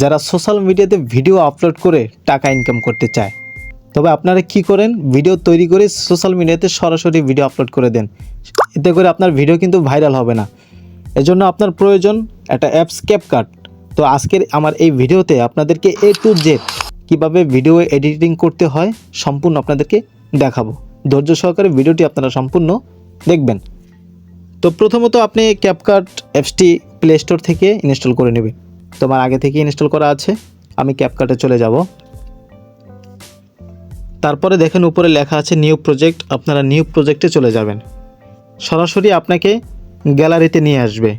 যারা সোশ্যাল মিডিয়াতে video upload করে টাকা ইনকাম করতে চায়, তবে আপনারা কি করেন? ভিডিও তৈরি করে সোশ্যাল মিডিয়াতে সরাসরি ভিডিও আপলোড করে দেন। এতে করে আপনার ভিডিও কিন্তু ভাইরাল হবে না। এজন্য আপনার প্রয়োজন একটা অ্যাপস ক্যাপকাট তো আজকের আমার এই ভিডিওতে আপনাদেরকে এ টু জেড কীভাবে ভিডিও এডিটিং করতে হয় সম্পূর্ণ আপনাদেরকে দেখাবো। ধৈর্য সহকারে ভিডিওটি আপনারা সম্পূর্ণ দেখবেন। তো প্রথমত আপনি ক্যাপকাট অ্যাপসটি প্লে স্টোর থেকে ইনস্টল করে নেবেন। তোমার আগে থেকে ইনস্টল করা আছে। আমি ক্যাপকাটে চলে যাব। তারপরে দেখেন উপরে লেখা আছে নিউ প্রজেক্ট আপনারা নিউ প্রজেক্টে চলে যাবেন। সরাসরি আপনাকে গ্যালারিতে নিয়ে আসবে।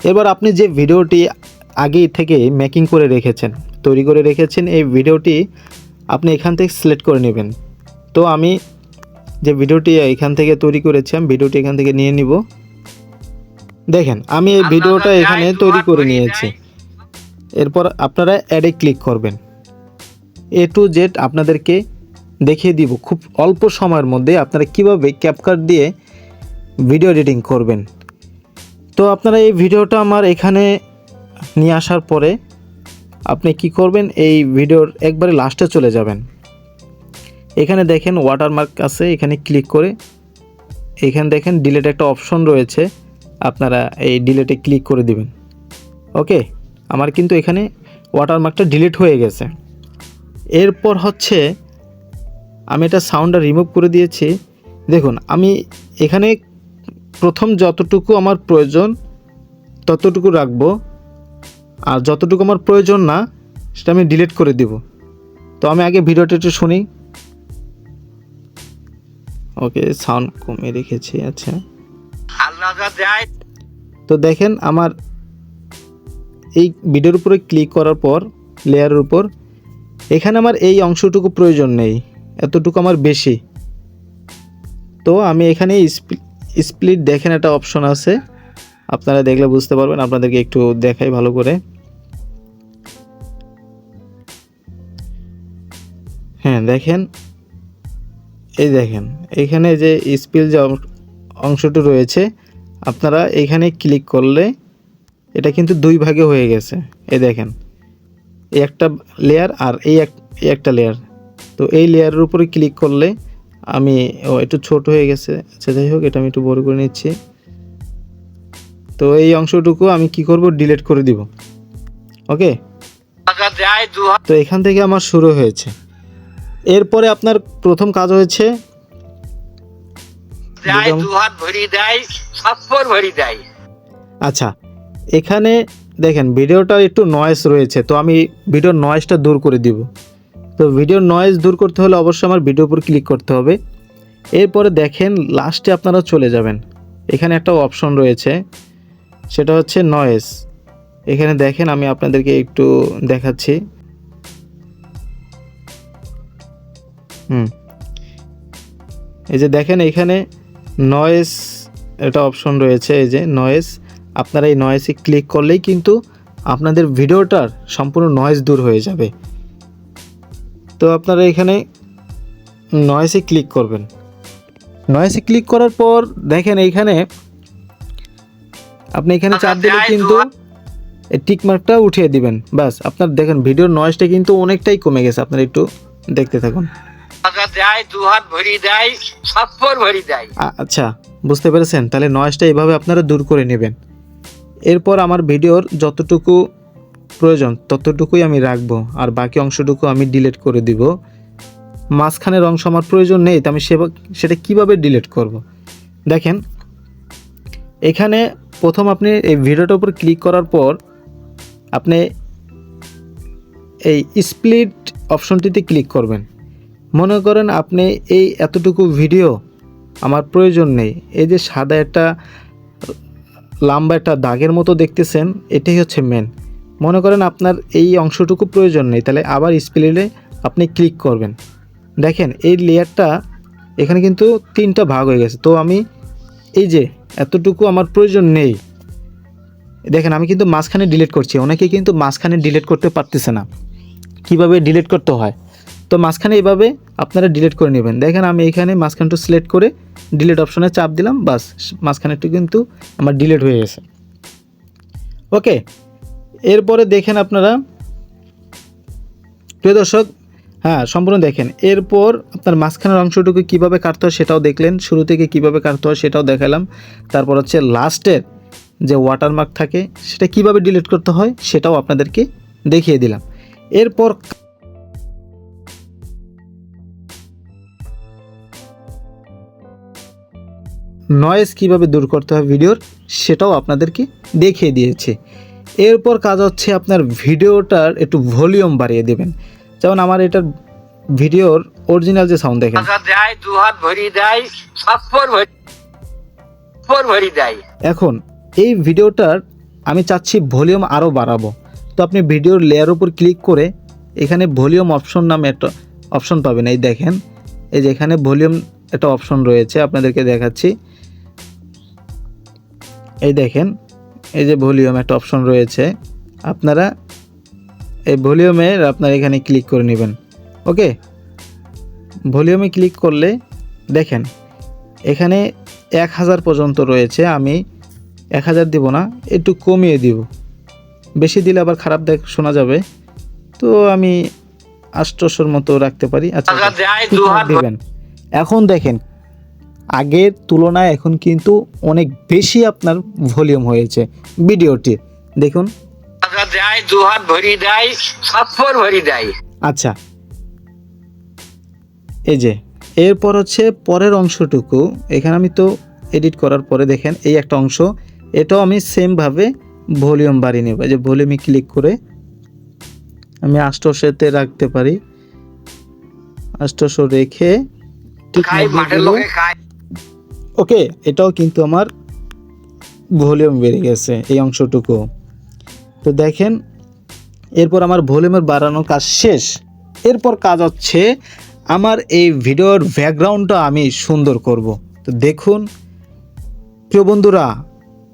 এবার আপনি যে ভিডিওটি আগেই থেকে মেকিং করে রেখেছেন তৈরি করে রেখেছেন এই ভিডিওটি আপনি এখান থেকে সিলেক্ট করে নেবেন। তো আমি যে ভিডিওটি এখান থেকে তৈরি করেছি আমি ভিডিওটি এখান থেকে নিয়ে নিব। দেখেন আমি এই ভিডিওটা এখানে তৈরি করে নিয়েছি। এরপর আপনারা অ্যাডে ক্লিক করবেন। এ টু জেড আপনাদেরকে দেখিয়ে দিব খুব অল্প সময়ের মধ্যে আপনারা কীভাবে ক্যাপকাট দিয়ে ভিডিও এডিটিং করবেন। তো আপনারা এই ভিডিওটা আমার এখানে নিয়ে আসার পরে আপনি কি করবেন, এই ভিডিওর একবারে লাস্টে চলে যাবেন। এখানে দেখেন ওয়াটারমার্ক আছে, এখানে ক্লিক করে। এখানে দেখেন ডিলেট একটা অপশন রয়েছে, আপনারা এই ডিলেটে ক্লিক করে দিবেন। ওকে আমার কিন্তু এখানে ওয়াটারমার্কটা ডিলিট হয়ে গেছে। এরপর হচ্ছে আমি এটা সাউন্ডটা রিমুভ করে দিয়েছি। দেখুন আমি এখানে প্রথম যতটুকু আমার প্রয়োজন ততটুকু রাখব। আর যতটুকু আমার প্রয়োজন না সেটা আমি ডিলিট করে দিব। তো আমি আগে ভিডিওটা একটু শুনি। ওকে সাউন্ড কমিয়ে রেখেছি আচ্ছা। তো দেখেন আমার এই ভিডিওর উপরে ক্লিক করার পর লেয়ারের উপর, এখানে আমার এই অংশটুকু প্রয়োজন নেই, এতটুকু আমার বেশি। তো আমি এখানে স্প্লিট দেখেন একটা অপশন আছে। আপনারা দেখলে বুঝতে পারবেন, আপনাদেরকে একটু দেখাই ভালো করে। হ্যাঁ দেখেন। এই দেখেন, এখানে যে স্পিল যে অংশটি রয়েছে, আপনারা এখানে ক্লিক করলে এটা কিন্তু দুই ভাগে হয়ে গেছে। এই দেখেন এই একটা লেয়ার আর এই এক এই একটা লেয়ার তো এই লেয়ারের উপরে ক্লিক করলে আমি ও একটু ছোট হয়ে গেছে। আচ্ছা যাই হোক এটা আমি একটু বড় করে নিচ্ছি। তো এই অংশটুকু আমি কি করব? ডিলিট করে দিব। ওকে? তো এখান থেকে আমার শুরু হয়েছে। এরপরে আপনার প্রথম কাজ হয়েছে আচ্ছা এখানে দেখেন, ভিডিওটার একটু নয়েজ রয়েছে, তো আমি ভিডিওর নয়েজটা দূর করে দিব। তো ভিডিওর নয়েজ দূর করতে হলে অবশ্যই আমার ভিডিওর উপর ক্লিক করতে হবে। এরপরে দেখেন লাস্টে আপনারা চলে যাবেন। এখানে একটা অপশন রয়েছে, সেটা হচ্ছে নয়েজ এখানে দেখেন, আমি আপনাদেরকে একটু দেখাচ্ছি। হুম। এই যে দেখেন, এখানে নয়েজ একটা অপশন রয়েছে, এই যে নয়েজ আপনারা এই নয়েজে ক্লিক করলেই কিন্তু আপনাদের ভিডিওটার সম্পূর্ণ নয়েজ দূর হয়ে যাবে। তো আপনারা এখানে নয়েসে ক্লিক করবেন। নয়েজে ক্লিক করার পর দেখেন এইখানে আপনি এখানে চাপ দিলে কিন্তু এই টিক মার্কটা উঠিয়ে দিবেন। বাস আপনার দেখেন ভিডিওর নয়েজটা কিন্তু অনেকটাই কমে গেছে। আপনারা একটু দেখতে থাকুন। টাকা দু হাত ভরি দেয় সাপ্পর ভরি দেয়। আ- আচ্ছা বুঝতে পেরেছেন? তাহলে নয়েজটা এইভাবে আপনারা দূর করে নেবেন। এরপর আমার ভিডিওর যতটুকু প্রয়োজন ততটুকুই আমি রাখব, আর বাকি অংশটুকু আমি ডিলিট করে দিব মাঝখানের অংশ আমার প্রয়োজন নেই, তো আমি সেটা কীভাবে ডিলিট করব। দেখেন, এখানে প্রথম আপনি এই ভিডিওটার উপর ক্লিক করার পর আপনি এই স্প্লিট অপশনটিতে ক্লিক করবেন মনে করেন আপনি এই এতটুকু ভিডিও আমার প্রয়োজন নেই, এই যে সাদা একটা লম্বা একটা দাগের মতো দেখতেছেন, এটাই হচ্ছে মেন মনে করেন আপনার এই অংশটুকু প্রয়োজন নেই, তাহলে আবার স্প্লিটে আপনি ক্লিক করবেন। দেখেন, এই লেয়ারটা এখানে কিন্তু তিনটা ভাগ হয়ে গেছে। তো আমি এই যে এতটুকু আমার প্রয়োজন নেই, দেখেন আমি কিন্তু মাঝখানে ডিলিট করছি, অনেকে কিন্তু মাঝখানে ডিলিট করতে পারতেছে না। কীভাবে ডিলিট করতে হয়? তো মাঝখানে এইভাবে আপনারা ডিলিট করে নেবেন। দেখেন আমি এখানে মাঝখানটা সিলেক্ট করে ডিলিট অপশনে চাপ দিলাম, বাস মাঝখানেরটা কিন্তু আমার ডিলিট হয়ে গেছে। ওকে এরপরে দেখেন আপনারা, প্রিয় দর্শক হ্যাঁ সম্পূর্ণ দেখেন। এরপর আপনার মাঝখানের অংশটুকু কীভাবে কাটতে হয় সেটাও দেখলেন। শুরু থেকে কীভাবে কাটতে হয় সেটাও দেখালাম। তারপর হচ্ছে লাস্টের যে ওয়াটারমার্ক থাকে, সেটা কীভাবে ডিলিট করতে হয় সেটাও আপনাদেরকে দেখিয়ে দিলাম। এরপর নয়েজ কীভাবে দূর করতে হয় ভিডিওর সেটাও আপনাদেরকে দেখিয়ে দিয়েছে। এরপর কাজ হচ্ছে আপনার ভিডিওটার একটু ভলিউম বাড়িয়ে দেবেন। যেমন আমার এটার ভিডিওর অরিজিনাল যে সাউন্ড দেখেন। এখন এই ভিডিওটার আমি চাচ্ছি ভলিউম আরও বাড়াবো। তো আপনি ভিডিওর লেয়ার উপর ক্লিক করে এখানে ভলিউম অপশন নামে একটা অপশন পাবেন। এই দেখেন এই যে এখানে ভলিউম একটা অপশন রয়েছে আপনাদেরকে দেখাচ্ছি। এই দেখেন এই যে ভলিউম একটা অপশন রয়েছে আপনারা এই ভলিউমের আপনারা এখানে ক্লিক করে নেবেন ওকে? ভলিউমে ক্লিক করলে দেখেন এখানে এক হাজার পর্যন্ত রয়েছে আমি এক হাজার দিব না একটু কমিয়ে দিব। বেশি দিলে আবার খারাপ দেখ শোনা যাবে। তো আমি আষ্টশোর মতো রাখতে পারি আচ্ছা হাত দিবেন। এখন দেখেন আগের তুলনায় এখন কিন্তু অনেক বেশি আপনার ভলিউম হয়েছে ভিডিওটির দেখুন। দেয় দু ভরি দেয় সফর ভরি দেয় আচ্ছা। এই যে এরপর হচ্ছে পরের অংশটুকু। এখানে আমি তো এডিট করার পরে দেখেন এই একটা অংশ এটাও আমি সেমভাবে ভলিউম বাড়িয়ে নেব। এই যে ভলিউমে ক্লিক করে আমি আষ্টশোতে রাখতে পারি। আষ্টশো রেখে ঠিক ওকে, এটাও কিন্তু আমার ভলিউম বেড়ে গেছে এই অংশটুকু। তো দেখেন, এরপর আমার ভলিউমের বাড়ানোর কাজ শেষ। এরপর কাজ হচ্ছে আমার এই ভিডিওর ব্যাকগ্রাউন্ডটা আমি সুন্দর করব। তো দেখুন, প্রিয় বন্ধুরা,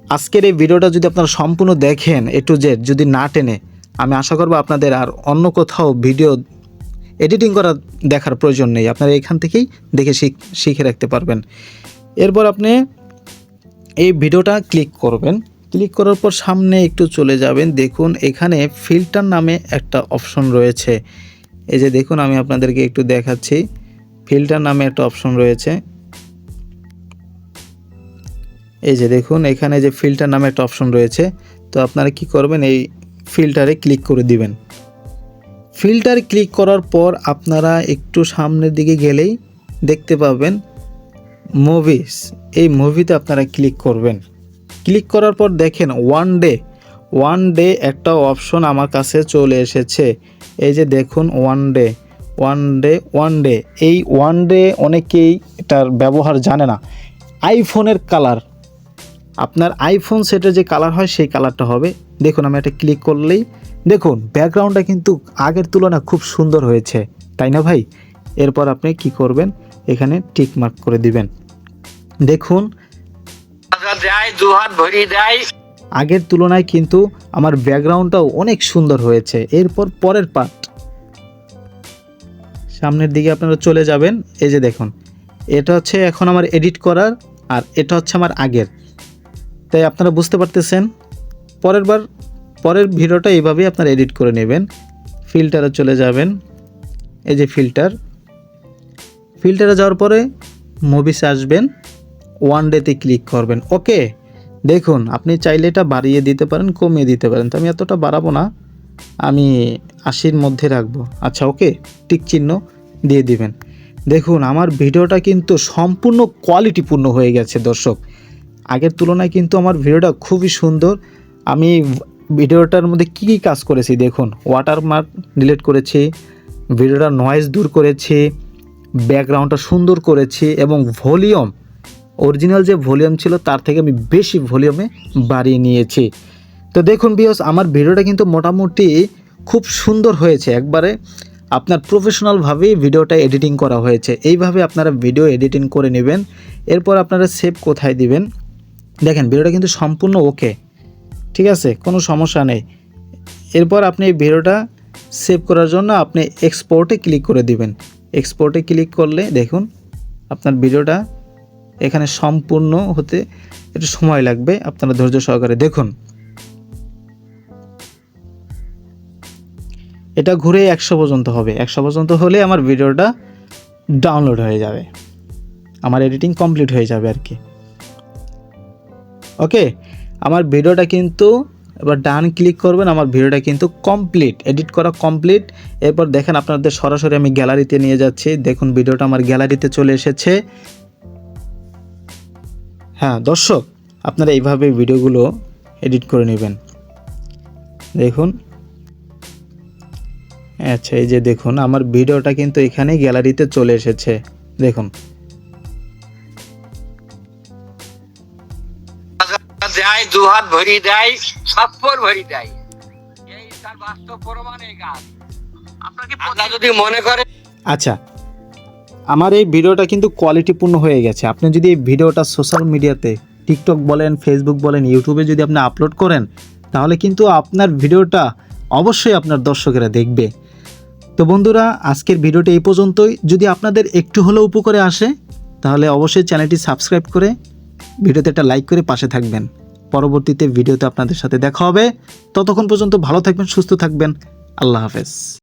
আজকের এই ভিডিওটা যদি আপনারা সম্পূর্ণ দেখেন এ টু জেড যদি না টেনে, আমি আশা করব আপনাদের আর অন্য কোথাও ভিডিও এডিটিং করা দেখার প্রয়োজন নেই। আপনারা এখান থেকেই দেখে শিখ- শিখে রাখতে পারবেন। এরপর আপনি এই ভিডিওটা ক্লিক করবেন। ক্লিক করার পর সামনে একটু চলে যাবেন। দেখুন, এখানে ফিল্টার নামে একটা অপশন রয়েছে। এই যে দেখুন, আমি আপনাদেরকে একটু দেখাচ্ছি। ফিল্টার নামে একটা অপশন রয়েছে। এই যে দেখুন, এখানে যে ফিল্টার নামে একটা অপশন রয়েছে। তো আপনারা কি করবেন, এই ফিল্টারে ক্লিক করে দিবেন। ফিল্টার ক্লিক করার পর আপনারা একটু সামনের দিকে গেলেই দেখতে পাবেন মুভিস এই মুভিতে আপনারা ক্লিক করবেন। ক্লিক করার পর দেখেন ওয়ান ডে ওয়ান ডে একটা অপশন আমার কাছে চলে এসেছে। এই যে দেখুন one day one day one day এই ওয়ান ডে অনেকেই এটার ব্যবহার জানে না। আইফোনের কালার আপনার আইফোন সেটের যে কালার হয়, সেই কালারটা হবে। দেখুন, আমি এটা ক্লিক করলেই দেখুন ব্যাকগ্রাউন্ডটা কিন্তু আগের তুলনায় খুব সুন্দর হয়েছে। তাই না ভাই? এরপর আপনি কি করবেন? এখানে টিক মার্ক করে দিবেন। দেখুন। আগের তুলনায় কিন্তু আমার ব্যাকগ্রাউন্ডটাও অনেক সুন্দর হয়েছে। এরপর পরের পার্ট সামনের দিকে আপনারা চলে যাবেন। এই যে দেখুন। এটা হচ্ছে এখন আমার এডিট করার আর এটা হচ্ছে আমার আগের। তাই আপনারা বুঝতে পারতেছেন? পরের বার, পরের ভিডিওটা এইভাবেই আপনারা এডিট করে নেবেন। ফিল্টারে চলে যাবেন। এই যে ফিল্টার ফিল্টারে যাওয়ার পরে মুভিস আসবেন ওয়ান ডেতে ক্লিক করবেন। ওকে, দেখুন, আপনি চাইলে এটা বাড়িয়ে দিতে পারেন, কমিয়ে দিতে পারেন। তো আমি এতটা বাড়াবো না, আমি আশির মধ্যে রাখব। আচ্ছা ওকে, টিক চিহ্ন দিয়ে দিবেন। দেখুন, আমার ভিডিওটা কিন্তু সম্পূর্ণ কোয়ালিটিপূর্ণ হয়ে গেছে, দর্শক। আগের তুলনায় কিন্তু আমার ভিডিওটা খুবই সুন্দর। আমি ভিডিওটার মধ্যে কী কী কাজ করেছি, দেখুন ওয়াটারমার্ক ডিলিট করেছি ভিডিওটার নয়েজ দূর করেছি ব্যাকগ্রাউন্ডটা সুন্দর করেছি এবং ভলিউম, অরিজিনাল যে ভলিউম ছিল তার থেকে আমি বেশি ভলিউমে বাড়িয়ে নিয়েছি। তো দেখুন বিয়স আমার ভিডিওটা কিন্তু মোটামুটি খুব সুন্দর হয়েছে। একবারে আপনার প্রফেশনালভাবেই ভিডিওটা এডিটিং করা হয়েছে। এইভাবে আপনারা ভিডিও এডিটিং করে নেবেন, এরপর আপনারা সেভ কোথায় দিবেন? দেখেন, ভিডিওটা কিন্তু সম্পূর্ণ ওকে ঠিক আছে? কোনো সমস্যা নেই। এরপর আপনি এই ভিডিওটা সেভ করার জন্য আপনি এক্সপোর্টে ক্লিক করে দিবেন। এক্সপোর্টে ক্লিক করলে দেখুন আপনার ভিডিওটা এখানে সম্পূর্ণ হতে একটু সময় লাগবে আপনারা ধৈর্য সহকারে দেখুন। এটা ঘুরে একশো পর্যন্ত হবে। একশো পর্যন্ত হলে আমার ভিডিওটা ডাউনলোড হয়ে যাবে। আমার এডিটিং কমপ্লিট হয়ে যাবে আর কি। ওকে আমার ভিডিওটা কিন্তু এবার ডান ক্লিক করবেন, আমার ভিডিওটা কিন্তু কমপ্লিট এডিট করা কমপ্লিট এরপর দেখেন আপনাদের সরাসরি আমি গ্যালারিতে নিয়ে যাচ্ছি। দেখুন, ভিডিওটা আমার গ্যালারিতে চলে এসেছে। হ্যাঁ দর্শক, আপনারা এইভাবে ভিডিওগুলো এডিট করে নেবেন। দেখুন। আচ্ছা এই যে দেখুন, আমার ভিডিওটা কিন্তু এখানে গ্যালারিতে চলে এসেছে। দেখুন। দেয় দু হাত ভরি দেয় সাতপর ভরি দেয়। এই তার বাস্তব প্রমাণ এই গাছ। আপনাকে যদি মনে করে আচ্ছা আমার এই ভিডিওটা কিন্তু কোয়ালিটিপূর্ণ হয়ে গেছে। আপনি যদি এই ভিডিওটা সোশ্যাল মিডিয়াতে টিকটক বলেন ফেসবুক বলেন ইউটিউবে যদি আপনি আপলোড করেন তাহলে কিন্তু আপনার ভিডিওটা অবশ্যই আপনার দর্শকেরা দেখবে। তো বন্ধুরা আজকের ভিডিওটা এই পর্যন্তই। যদি আপনাদের একটু হলেও উপকারে আসে তাহলে অবশ্যই চ্যানেলটি সাবস্ক্রাইব করে ভিডিওতে একটা লাইক করে পাশে থাকবেন। পরবর্তীতে ভিডিওতে আপনাদের সাথে দেখা হবে। ততক্ষণ পর্যন্ত ভালো থাকবেন সুস্থ থাকবেন। আল্লাহ হাফেজ।